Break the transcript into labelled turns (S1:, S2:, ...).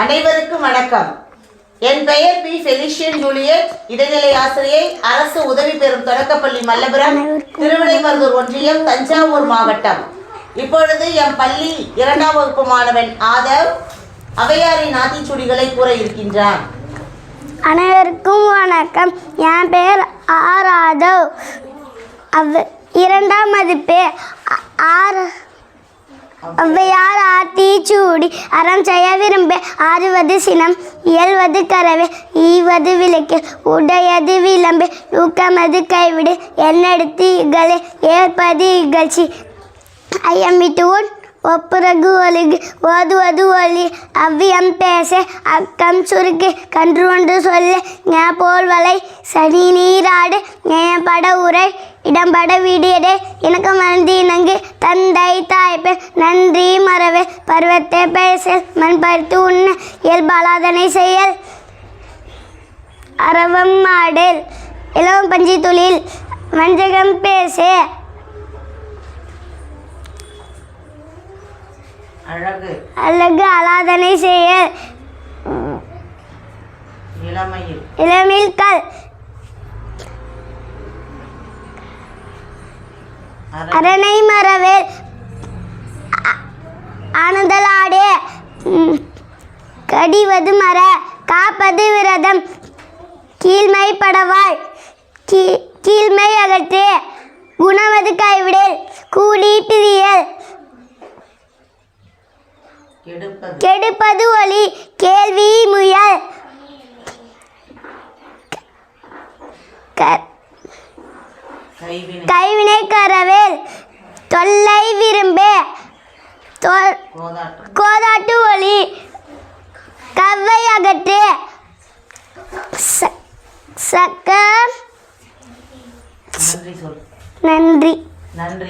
S1: அனைவருக்கும் வணக்கம். என் பெயர் பி. ஃபெலிஷியன் ஜூலியட். இடைநிலை ஆசிரியை அரசு உதவி பெறும் தொடக்கப்பள்ளி மல்லபுரம் திருவிடைமருதூர் ஒன்றியம் தஞ்சாவூர் மாவட்டம். இப்பொழுது என் பள்ளி இரண்டாம் வகுப்பு மாணவன் ஆதவ் அவையாரின் ஆத்திச்சுடிகளை கூற இருக்கின்றார்
S2: அனைவருக்கும் வணக்கம். என் பெயர் ஆராதவ் அவ் இரண்டாம் மதிப்பு ஆர். ஔவையார் ஆத்திச்சூடி அறம் செய்ய விரும்பே ஆறுவது சினம் இயல்வது கரவே ஈவது விளக்கு உடையது விளம்பே ஊக்கமது கைவிடு என்னெடுத்து இகழே ஏற்பது இகழ்ச்சி. ஐயம்பிட்டு உன் ஒப்புரகு ஒழுகு ஓதுவது ஒளி அவ்வியம் பேச அக்கம் சுருக்கு கன்று ஒன்று சொல்லு ஞா போல் வலை சனி நீராடு ஞேயப்பட உரை இடம்பட விடியடே எனக்கு மறந்து இணங்கு தந்தை தாய்ப்பே நன்றி மறவே. பருவத்தை பேச மண் பருத்து உண்ண இயல்பாலாதனை செயல். அரவம் மாடல் இளவம் பஞ்சி தொழில் வஞ்சகம் பேசே.
S1: அழகு.
S2: அலாதனை செய்ய
S1: இளமையில்.
S2: இளமில்கள் அரணை மரவேல் அ- ஆனந்தலாடே ம், கடிவது மர காப்பது விரதம். கீழ்மை படவாய் கீ கீழ்மை அகற்றே. குணமது கைவிடல் கூலி பிரியல்.
S1: கெடுப்பது.
S2: ஒளி கேள்வி முயல்.
S1: கைவினை.
S2: கரவேல் தொல்லை விரும்பே. கோதாட்டு ஒளி. கவ்வை அகற்று. சக்க நன்றி.
S1: நன்றி.